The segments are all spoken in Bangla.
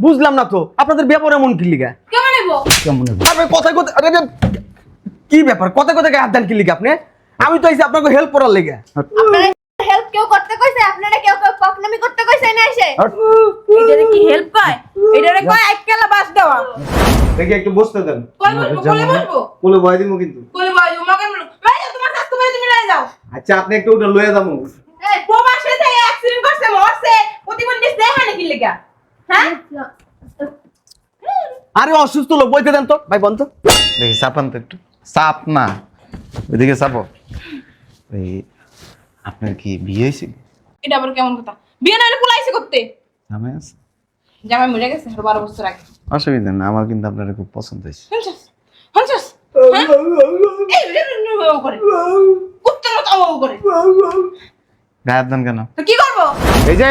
বুঝলাম না তো আপনাদের ব্যাপার এমন কি লিগা? কেমন নেব কেমন আপনি কথায় কথা আরে আরে, কি ব্যাপার? কথা কথা হাত দেন কি লিগা আপনি? আমি তো আইছি আপনাকে হেল্প করার লেগে। আপনারা হেল্প কেউ করতে কইছে? আপনারা কেউ কেউ পকনামি করতে কইছে না এসে? এটারে কি হেল্প কয়? এটারে কয় একলা বাস দেওয়া। দেখি একটু বসতে দেন। কই কোলে কোলে দিব কিন্তু। কোলে বয় তোমার তুমি যাও। আচ্ছা আপনি একটু ওটা লয়ে যাব এই প্রবাসে থেকে অ্যাক্সিডেন্ট করছে মরছে প্রতিবন্ধী দেখে নাকি লেগা? আরে অসুস্থ লোক বইতে দেন তো। ভাই বন্ধ। দেখি চাপান তো একটু। চাপ না। ওইদিকে চাপো। এই আপনার কি বিয়ে হয়েছিল এটা আবার কেমন কথা? বিয়ে না হলে পোলাইছে করতে? জামাই আছে। জামাই মরে গেছে আর বারো বছর আগে। অসুবিধা না আমার কিন্তু আপনার খুব পছন্দ হয়েছে। হ্যাঁ? রে করে। কুত্তার মতো করে। গায়ের দেন কেন? তো কি করব? এই যে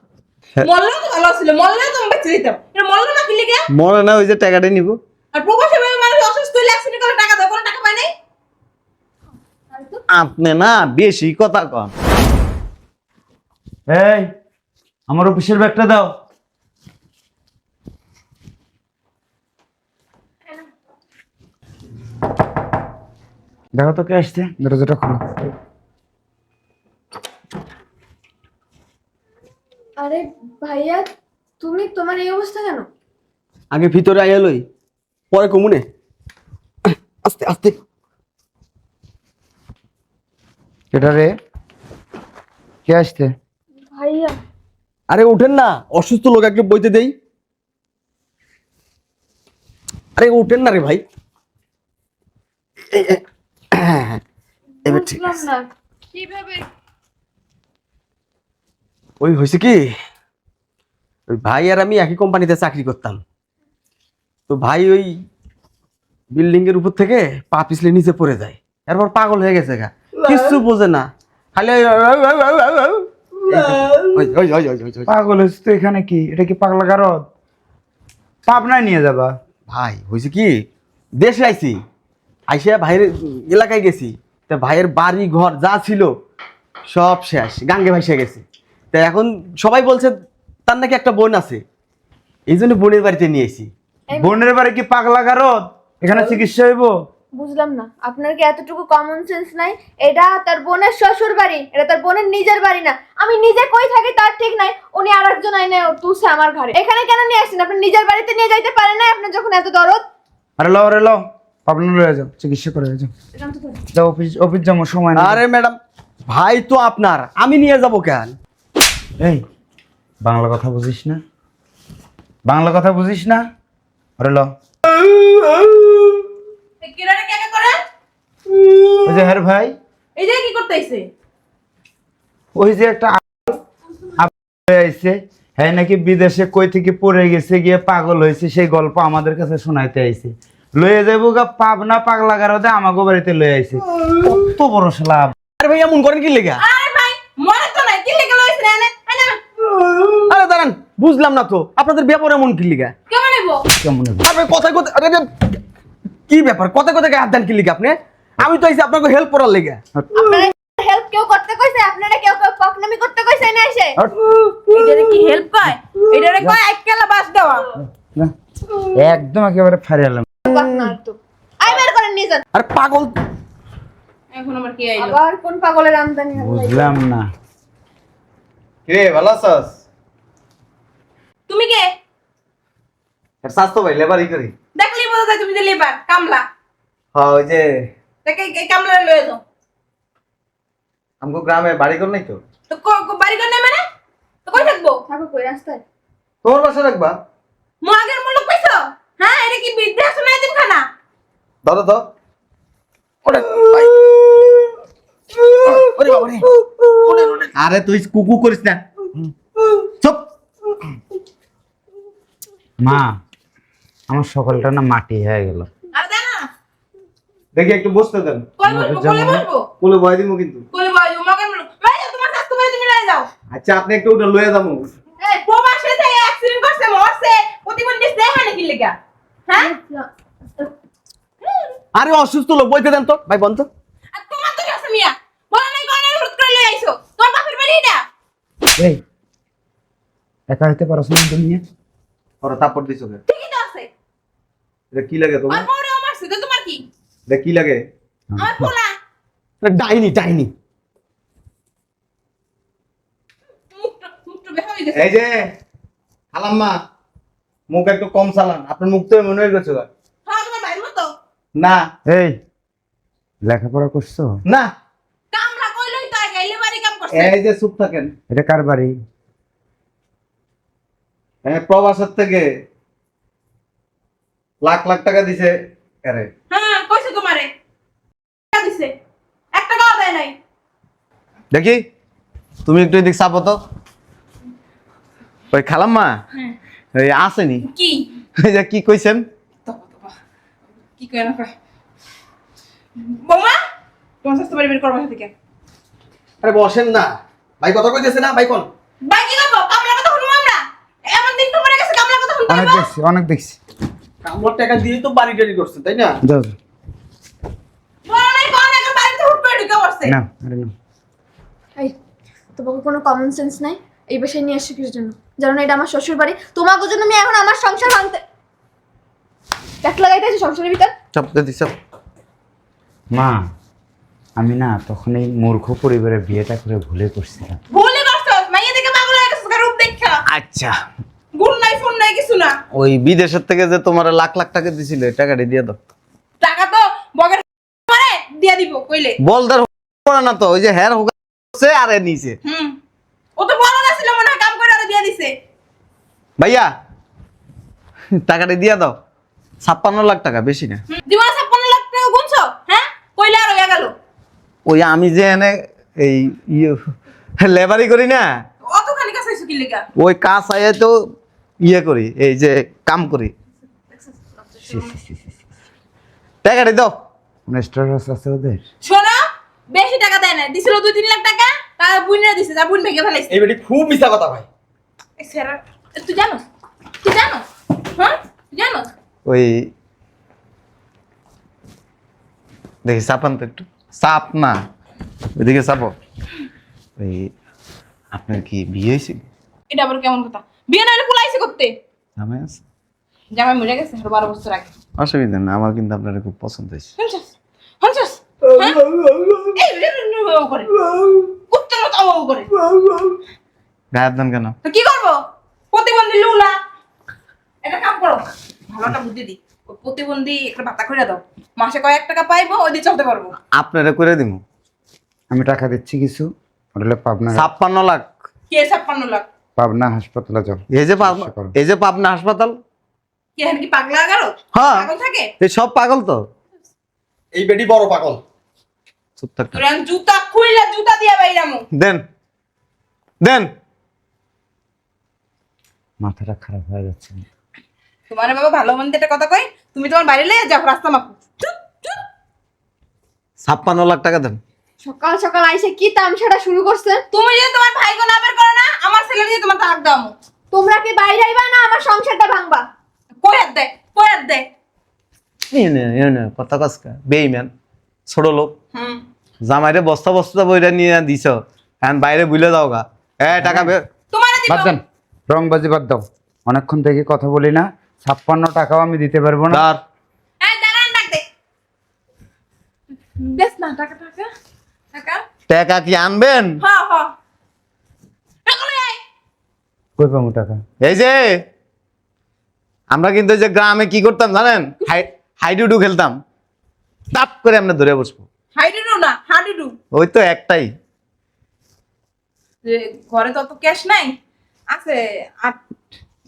মরলেও তো ভালো ছিল মরলেও তো আমি বেঁচে দিতাম। এটা মরলো না কি? লিগে মরে না ওই যে টাকাটা নিব। আর প্রবাসে মানুষ অসুস্থ হইলে অ্যাক্সিডেন্ট করে টাকা দাও কোনো টাকা পায় নাই? আপনি না বেশি কথা কন। এই আমার অফিসের ব্যাগটা দাও। দেখো তো কে আসছে। দরজাটা খোলো। আরে ভাইয়া তুমি তোমার এই অবস্থা কেন? আগে ভিতরে আইয়া লই পরে কমুনে। আস্তে আস্তে। এটা রে? কে আসছে? ভাইয়া। আরে ওঠেন না অসুস্থ লোক একটু বইতে দেই। আরে ওঠেন না রে ভাই। এই, এই, হ্যাঁ, হ্যাঁ, এবার ঠিক আছে। কীভাবে? ওই হয়েছে কি? ওই ভাই আর আমি একই কোম্পানিতে চাকরি করতাম তো ভাই ওই বিল্ডিং এর উপর থেকে পা পিছলে নিচে পড়ে যায় এরপর পাগল হয়ে গেছে গা কিচ্ছু বোঝে না খালি পাগল হয়েছে তো এখানে কি এটা কি পাগলা গারদ পাবনায় নিয়ে যাবা ভাই হয়েছে কি দেশে আইছি আইসা ভাইয়ের এলাকায় গেছি তা ভাইয়ের বাড়ি ঘর যা ছিল সব শেষ গাঙ্গে ভাইসা গেছে তা এখন সবাই বলছে তার নাকি একটা বোন আছে। এই জন্য বোনের বাড়িতে নিয়ে এসি বোনের বাড়ি কি পাগলা গারদ? এখানে চিকিৎসা হইব? বুঝলাম না। আপনার কি এতটুকু কমন সেন্স নাই? এটা তার বোনের শ্বশুর বাড়ি এটা তার বোনের নিজের বাড়ি না। আমি নিজে কই থাকি তার ঠিক নাই। উনি আর একজন আইনে তুলছে আমার ঘরে এখানে কেন নিয়ে আসছেন? আপনি নিজের বাড়িতে নিয়ে যাইতে পারেন না আপনার যখন এত দরদ? আরে লও আরে লও। পাবনা লয়ে যাও চিকিৎসা করে যাও। যাও অফিস অফিস যাব সময় না আরে ম্যাডাম ভাই তো আপনার। আমি নিয়ে যাব কেন? এই বাংলা কথা বুঝিস না? বাংলা কথা বুঝিস না? আরে লও কিরারে কে কে করে? ওই যে হ্যাঁ ভাই। এই যে কি করতে ওই যে একটা আইছে। হ্যাঁ নাকি বিদেশে কই থেকে পড়ে গেছে গিয়ে পাগল হয়েছে সেই গল্প আমাদের কাছে শোনাইতে আইছে। লয়ে যাব গা পাবনা পাগলা গারদে বাড়িতে লয়ে আইছে। কত বড় সালাম আরে ভাই এমন করেন কি লেগা? বুঝলাম না তো আপনাদের ব্যাপার এমন কি লিগা? কেমন নেব কেমন আরে কথায় কথা আরে কি ব্যাপার? কথা কথা হাত দেন কি লিগা আপনি? আমি তো আইছি আপনাকে হেল্প করার লেগে। আপনারা হেল্প কেউ করতে কইছে? আপনারা কেউ কেউ পকনামি করতে কইছে না এসে? এটারে কি হেল্প কয়? এটারে কয় একলা বাস দেওয়া? একদম একেবারে ফারিয়ালাম আই বের করেন নিয়ে যান। আরে পাগল। এখন আমার কি আইলো? আবার কোন পাগলের আমদানি বুঝলাম না। রে ভালো আছস? তুমি কে? এর স্বাস্থ্য ভাই লেবারই করি। দেখলি বোঝা যায় তুমি যে লেবার কামলা। হ্যাঁ ওই যে দেখে এই কামলা লয়ে যাও। আমগো গ্রামে বাড়ি ঘর নাই তো? তো ক- ক- বাড়ি ঘর নেই মানে? তো কই থাকব? থাকো কই রাস্তায়। তোমার বাসা রাখবা? মো আগের মূল্য পাইছো? হ্যাঁ এটা কি বৃদ্ধাশ্রম এতিম খানা ধরো তো ওরে ভাই। ওরে বাবা রে আরে তুই কুকু করিস না। চুপ। মা আমার সকালটা না মাটি হয়ে গেল। আর দেখি একটু বসতে দেন। কোলে বসবো বয় দিব কিন্তু। কোলে ভাই তোমার স্বাস্থ্য তুমি যাও। আচ্ছা আপনি একটু ওটা লয়ে যাব। এই প্রবাসে থেকে অ্যাক্সিডেন্ট করছে মরছে প্রতিবন্ধী দেখে নাকি লেগা? হ্যাঁ? আরে অসুস্থ লোক বইতে দেন তো। ভাই বন্ধ। আর তোমার তো আছে মিয়া। বলা নাই কোন হুট করে লই আইছো তোমার বাপের বাড়ি এটা? এই একা হইতে পারছ না তুমি ওরা তাপড় দিছো কে? ঠিকই তো আছে। এটা কি লাগে আর তোমার পরেও মারছে তো তোমার কি? এটা কি লাগে? আমার পোলা। এটা ডাইনি ডাইনি। এই যে খালাম্মা মুখ একটু কম চালান আপনার মুখ তো মনে হয়ে গেছে। হ্যাঁ তোমার ভাইয়ের মতো? না। এই লেখাপড়া করছ? না। কামলা কইলই তো আগে এলে কাম করছে। এই যে চুপ থাকেন। এটা কার বাড়ি? হ্যাঁ প্রবাসের থেকে লাখ লাখ টাকা দিছে আরে হ্যাঁ কইছে তোমারে। টাকা দিছে। এক টাকাও দেয় নাই। দেখি তুমি একটু এদিক চাপো তো। ওই খালাম্মা হ্যাঁ। এই আসেনি। কি? এই যে কি কইছেন? তবা তবা কি কয় না কয় বৌমা তোমার স্বাস্থ্য বাড়ি বের করব থেকে। আরে বসেন না। ভাই কথা কইতেছে না ভাই কোন ভাই কি করব কামলা কথা শুনব আমরা এমন দিন তো পড়ে গেছে কামলা কথা শুনতে অনেক দেখছি অনেক দেখছি। আমার টাকা দিয়ে তো বাড়ি টাড়ি করছেন তাই না? যাও কোন একটা বাড়িতে হুট করে ঢুকে পড়ছে। না আরে না। এই তোমাকে কোনো কমন সেন্স নাই? এই বাসায় নিয়ে আসছে জন্য। জানো না এটা আমার শ্বশুর বাড়ি। তোমাকে জন্য আমি এখন আমার সংসার ভাঙতে সংসারের ভিতর? চাপ মা আমি না তখন এই মূর্খ পরিবারে বিয়েটা করে ভুলে করছিলাম ভুলে করছ মাইয়া দেখে পাগল হয়ে গেছে রূপ দেখা। আচ্ছা। গুণ নাই ফোন নাই কিছু না। ওই বিদেশের থেকে যে তোমার লাখ লাখ টাকা দিছিল এই টাকাটা দিয়ে দাও। টাকা তো বগের মারে দিয়া দিব কইলে। বলদার পড়ে না তো ওই যে হেয়ার হোকাছে আর নিচে হুম। ও তো বড় না ছিল মনে হয় কাম করে আর দিয়া দিছে। ভাইয়া টাকাটা দিয়ে দাও। ছাপ্পান্ন লাখ টাকা বেশি না। হুম, জীবনে ছাপ্পান্ন লাখ টাকা গুনছো? হ্যাঁ? কইলে আর হইয়া গেল। ওই আমি যে এনে এই ইয়ে লেবারি করি না। অতখানি কাছে কি লেগা? ওই কাজ আয়ে তো ইয়ে করি এই যে কাম করি। টাকাটা দাও। স্ট্যাটাস আছে ওদের শোনো বেশি টাকা দেয় না দিছিল দুই তিন লাখ টাকা তার বুইনা দিছে যা বুইন ভেঙে ফেলাইছে। এই বেটি খুব মিথ্যা কথা ভাই। এই সেরা তুই জানো তুই জানো হ্যাঁ? তুই জানো ওই দেখি চাপান তো একটু। চাপ না ওইদিকে চাপো। ওই আপনার কি বিয়ে হয়েছে? এটা আবার কেমন কথা? বিয়ে না হলে পুলাইছে করতে? জামাই আছে। জামাই মরে গেছে আর বারো বছর আগে। অসুবিধা না আমার কিন্তু আপনার খুব পছন্দ হয়েছে। শুনছস? হ্যাঁ? করে। গায়ের দেন কেন? তো কি করব? প্রতিবন্ধী লুলা। একটা কাম করো ভালো একটা বুদ্ধি দি। প্রতিবন্ধী একটা ভাতা করে দাও। মাসে কয়েক টাকা পাইবো ওই দিয়ে চলতে পারব। আপনারা করে দিব আমি টাকা দিচ্ছি কিছু ওটা পাবনা ছাপ্পান্ন লাখ। কে ছাপ্পান্ন লাখ? পাবনা হাসপাতালে যাও। এই যে। এই যে পাবনা হাসপাতাল। কি কি পাগলা গেল হ্যাঁ। পাগল থাকে? এই সব পাগল তো। এই বেটি বড় পাগল। চুপ থাক। তোর জুতা খুইলা জুতা দিয়া বাইরামু। দেন। দেন। মাথাটা খারাপ হয়ে যাচ্ছে। তোমার বাবা ভালো মন্দ একটা কথা কই তুমি তোমার বাড়ি লয়ে যাও রাস্তা মাপু। চুপ, চুপ। ছাপ্পান্ন লাখ টাকা দেন। সকাল সকাল আইসে কি তামসাটা শুরু করছে? তুমি যদি তোমার ভাইকে না বের করো দিয়ে তোমার তালাক দাও তোমরা কি বাইরে আইবা না আমার সংসারটা ভাঙবা? কই হাত দে। কই হাত দে কথা কসকা ছোট লোক। হুম। জামাইরে বস্তা বস্তা বইরা নিয়ে দিছ। এখন বাইরে বুলে যাও গা। এ টাকা বে তোমার দিব। বাদ দেন। রংবাজি বাদ দাও। অনেকক্ষণ থেকে কথা বলি না। ছাপ্পান্ন টাকাও আমি দিতে পারব না। দাঁড়। এই দাঁড়ান ডাক দে। দেখ না টাকা টাকা। টাকা? টাকা কি আনবেন? হ্যাঁ হ্যাঁ কই পাবো টাকা? এই যে আমরা কিন্তু যে গ্রামে কি করতাম জানেন? হাইডুডু খেলতাম। তাপ করে আমরা ধরে বসবো। হাইডুডু না হাডুডু। ওই তো একটাই। যে ঘরে তো অত ক্যাশ নাই আছে আট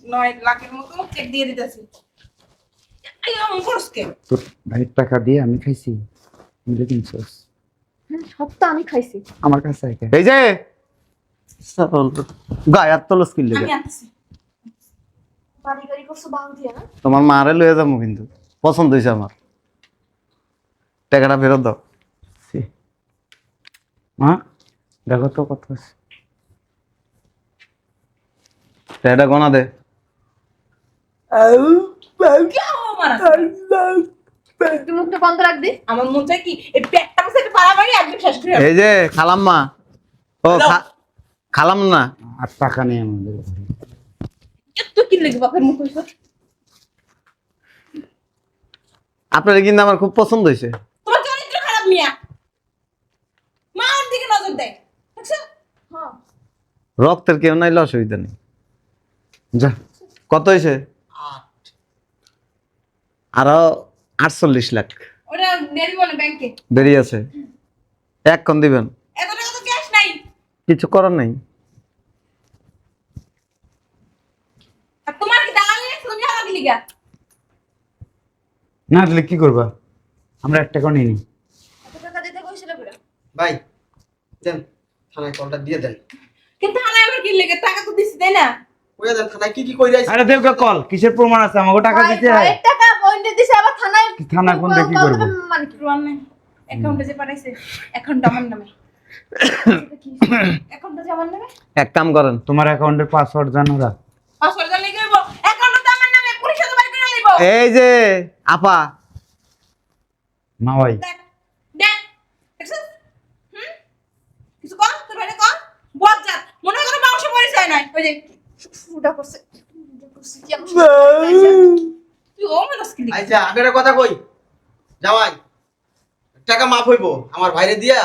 নয় লাখের মতো চেক দিয়ে দিতেছি? তোর ভাইয়ের টাকা দিয়ে আমি খাইছি। মিলে হ্যাঁ, সব তো আমি খাইছি। আমার কাছে এই যে গায়ার তলস না? তোমার মারে লয়ে যাব কিন্তু। পছন্দ হয়েছে আমার। টাকাটা ফেরত দাও। মা দেখো তো কত আছে। টাকাটা গনা দে। আমার আছে। তুই মুখটা বন্ধ রাখবি। আমার মন চাই কি এই পেটটা বসে একটা পাড়াবাড়ি একদম শেষ করে এই যে খালাম্মা। ও খালাম না। আর টাকা নেই আমাদের। এত কি লেগে বাপের মুখ আপনার কিন্তু আমার খুব পছন্দ হয়েছে। তোমার চরিত্র খারাপ মিয়া? মা ওর দিকে নজর দেয়। হ্যাঁ। রক্তের কেউ নাইলে অসুবিধা নেই। যা কত হয়েছে? আরও আটচল্লিশ লাখ। ওটা দেরি ব্যাংকে দেরি আছে। এক্ষণ দিবেন এত টাকা তো ক্যাশ নাই কিছু করার নাই। না দিলে কি করবা? আমরা টাকাও ভাই দেন থানায় কলটা দিয়ে দেন। কিন্তু থানায় আবার কি লেগে? টাকা তো দিছি তাই না? দেন থানায় কি কি আরে কল কিসের প্রমাণ আছে? আমাকে টাকা ভাই, দিতে হয়। টাকা বইন্ডে দিছে আবার থানায় থানা কোনটা কি কল করব? মানে কি প্রমাণ নেই অ্যাকাউন্টে যে পাঠাইছে অ্যাকাউন্ট আমার নামে। এক কাম করেন। তোমার অ্যাকাউন্টের পাসওয়ার্ড জানো না? পাসওয়ার্ড জানলে কি হইব? অ্যাকাউন্টটা আমার নামে পুলিশে তো বাই করে লইব এই যে আপা। মা ভাই। দেখ দেখ হুম? কিছু কর তোর বাইরে কর। বদ যা মনে হয় কোনো মাংস পরিচয় নাই ওই যে ফুটা করছে। আচ্ছা কথা কই। জামাই টাকা মাফ হইবো আমার ভাইরে দিয়া।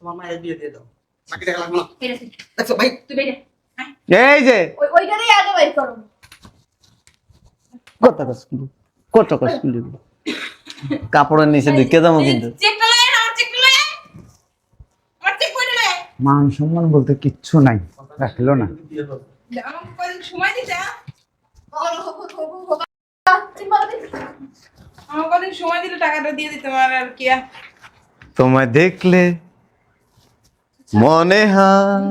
তোমার মায়ের বিয়ে দিয়ে দাও। বাকি টাকা লাগবে না। দেখছ ভাই। তুই বেরে এই যে। ওইটারই আগে বের করো। কত কষ্ট কত কষ্ট কাপড়ের নিচে ঢুকে যাব কিন্তু। মান সম্মান বলতে কিচ্ছু নাই। রাখল না। হ্যাঁ? তোমায় দেখলে মনে হয়।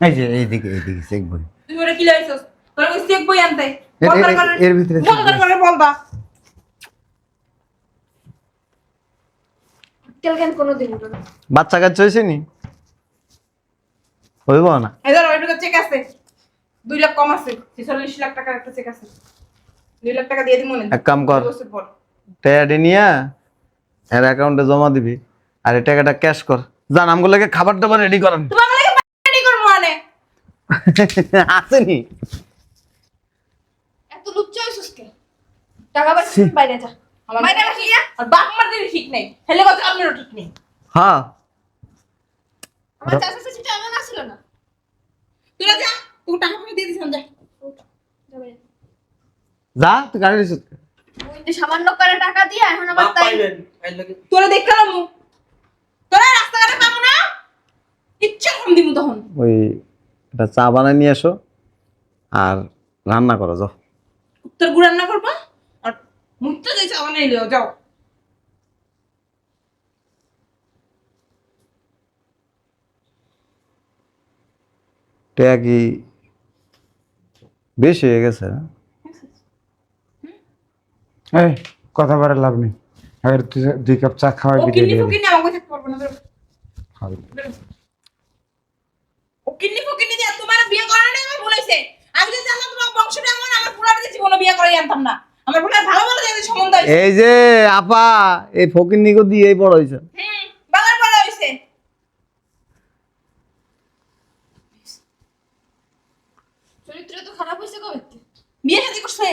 এই যে এইদিকে এইদিকে চেক বই তুই ওরা কি লাইছস? তোরা ওই চেক বই আনতে? এর- ভিতরে করে বাচ্চা কাচ্চা হয়েছে নি? হইব না। এদের ওইটুকু চেক আছে। দুই লাখ কম আছে। ছেচল্লিশ লাখ টাকার একটা চেক আছে। দুই লাখ টাকা দিয়ে মনে এক কাম কর। বছর নিয়ে এর অ্যাকাউন্টে জমা দিবি। আর এই টাকাটা ক্যাশ কর। জান আমগুলোকে খাবার দাবার রেডি করেন। লাগে মানে। আসেনি। এত লুচ্চা হইছিস কে টাকা। বাইরে যা। আমার বাইরে না? আর বাপ মার ঠিক নেই। হেলে কথা আপনারও ঠিক নেই। হ্যাঁ। আমার চাচা চাচি এমন আসছিল না। তুই যা তুই টাকা পয়সা দিয়ে যা। যা তুই গাড়ি রিসিভ ওই যে সামান্য করে টাকা দিয়ে এখন আবার তাই তোরা দেখতে মু তোরা রাস্তাঘাটে পাবো না ইচ্ছা কম দিমু তখন। ওই একটা চা বানায় নিয়ে এসো আর রান্না করো যাও। উত্তর গুড় রান্না করবা? আর মুখটা যাই চাওয়া নেই যাও। বেশি হয়ে গেছে না? এই কথা বলে লাভ নেই। তুই দুই কাপ চা ভিডিও দিয়ে আমাকে না বেরো, খাবি। বেরো। ও কিডনি ফুকিনি দিয়ে তোমার বিয়ে করা নেই আমি যদি জানতাম তোমার বংশটা এমন আমার পুরাটা জীবনে বিয়ে করে জানতাম না। আমার পুরা ভালো ভালো জায়গায় সম্বন্ধ হয়েছে। এই যে আপা এই ফকির নিকো দিয়েই বড় হয়েছে। হুম বাবার বড় হয়েছে। চরিত্র তো খারাপ হয়েছে কবে বিয়ে শাদী করছে?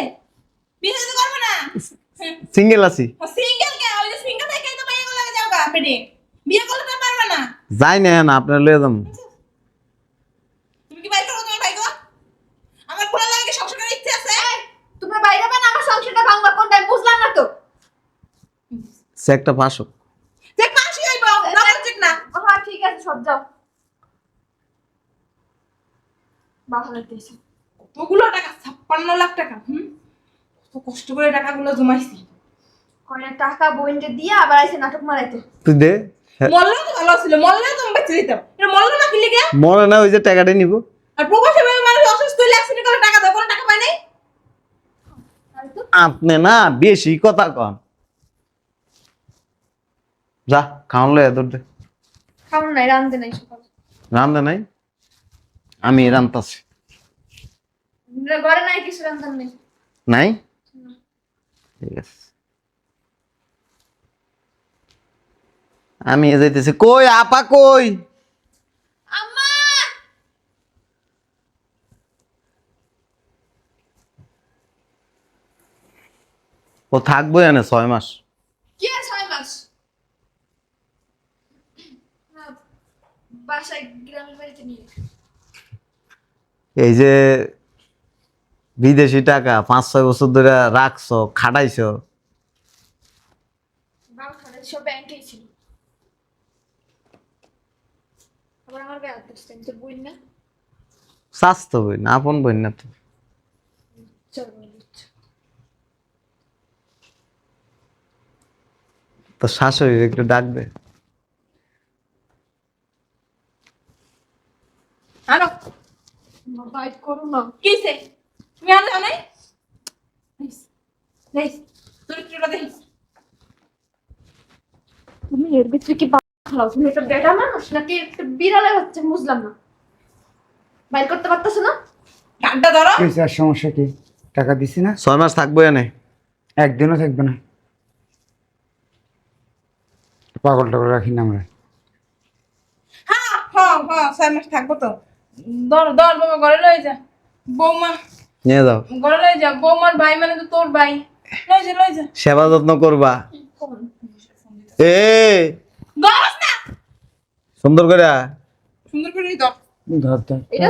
বিয়ে শাদী করবে না? সিঙ্গেল আছি। সিঙ্গেল কে? ওই যে সিঙ্গেল থেকে তো বিয়ে করে যাও গা পেটে। বিয়ে করলে তো পারবে না। যাই না না আপনার লয়ে যাম তুমি কি বাইরে করো তোমার ভাই গো আমার পুরো লাগে সংসার করার ইচ্ছে আছে তোমরা বাইরে যাবে না আমার সংসারটা ভাঙবা কোনটা আমি বুঝলাম না তো সে একটা পাঁচশো যে পাশে হইব না ঠিক না হ্যাঁ ঠিক আছে সব যাও। ভালো লাগতেছে ওগুলো টাকা? ছাপ্পান্ন লাখ টাকা হুম? কত কষ্ট করে টাকাগুলো জমাইছি। কয়না টাকা বইনতে দিয়ে আবার আইসে নাটক মারাইতে। তুই দে তো ভালো ছিল মরলেও তো আমি বাচ্চা দিতাম। এটা মরলো না কি লিগে? মনে না ওই যে টাকাটা নিব। আর প্রবাসী ভাই মানুষ অসুস্থ করে টাকা দাও কোনো টাকা নাই? আর আপনি না বেশি কথা কন। যা খাওয়ান লয়ে দৌড় দে। নাই রান্ধতে নাই সকাল। রান্ধে নাই? আমি রান্তাছি। ঘরে নাই কিছু রান্ধার নেই। নাই? ঠিক আছে। আমি যাইতেছি। কই আপা কই? ও থাকব এনে ছয় মাস কি আর ছয় মাস না, বাসায় গ্রামের বাড়িতে নিয়ে এই যে বিদেশি টাকা পাঁচ ছয় বছর ধরে রাখছো খাটাইছো। বাবা ব্যাংকেই ছিল। আবার আমার গায়ে হাত তো বই না? স্বাস্থ্য বই না আপন বই না। তো। শাশুড়ি একটু ডাকবে। আনো মা, বাইট করো না। কিসে তুমি আনো নাই নেই চরিত্রটা দেখি তুমি এর ভিতরে কি খাও তুমি একটা বেটা মানুষ নাকি একটা বিড়ালের বাচ্চা বুঝলাম না। বাইর করতে পারতেছো না? গানটা ধরো। আর সমস্যা কি? টাকা দিছি না? ছয় মাস থাকব এনে। একদিনও থাকবে না। পাগল টাগল রাখি না আমরা। হ্যাঁ হ্যাঁ হ্যাঁ ছয় মাস থাকব তো। ধর ধর বাবা ঘরে লয়ে যা। বৌমা নিয়ে যাও। ঘরে লয়ে যা। বৌমার ভাই মানে তো তোর ভাই। লয়ে যা লয়ে যা। সেবা যত্ন করবা। এ ধরস না। সুন্দর করে সুন্দর করে ধর। ধর ধর। এটা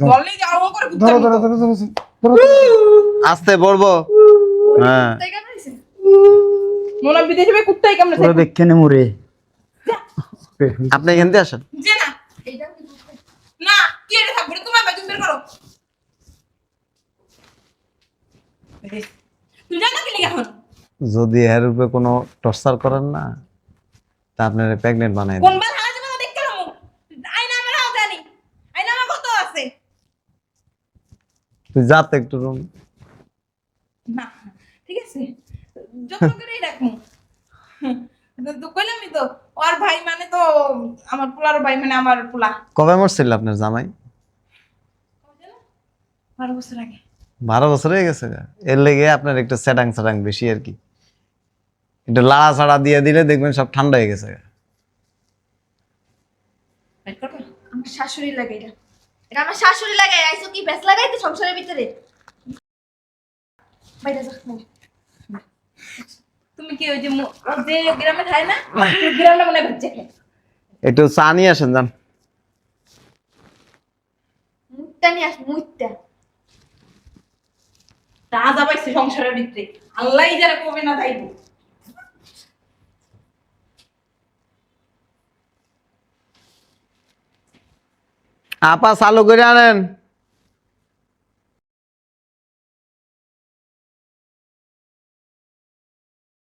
ধর। যাও করে ধরো কুত্তার ধরো মতো। ধরো ধরো ধরো আস্তে পড়ব। হ্যাঁ। মনে বিদেশে কুত্তাই কামড়ে পুরো দেখে নে মরে আপনি এখান থেকে আসেন। না। কি এটা থাকবে না, তোমার ভাই তুমি বের করো তুমি জানো কি লেগে এখন যদি এর উপরে কোনো টর্চার করেন না তা আপনার প্রেগনেন্ট বানাই কোন বার হালা যাবে দেখতে নামো আইনা আমার হাও জানি আইনা আমার কত আছে? তুই যাতে একটু রুম। না ঠিক আছে। যত্ন করেই রাখব। তো- তো কইলামই তো ওর ভাই মানে তো আমার পোলার ভাই মানে আমার পোলা। কবে মরছিল আপনার জামাই? বারো বছর আগে। বারো বছর হয়ে গেছে? এর লেগে আপনার একটু স্যাটাং স্যাটাং বেশি আর কি। একটু লাড়া ছাড়া দিয়ে দিলে দেখবেন সব ঠান্ডা হয়ে গেছে। আমার শাশুড়ি লাগে এটা। এটা আমার শাশুড়ি লাগে আইসো কি লাগাইতে সংসারের ভিতরে? বাইরে যা তুমি কি ওই যে যে গ্রামে খায় না মনে খায়। একটু চা নিয়ে আসেন যান। মুইতা নিয়ে আস মুইতা রাজা পাইছে সংসারের ভিতরে। আল্লাহ যারা কবে না যাইব আপা চালু করে আনেন।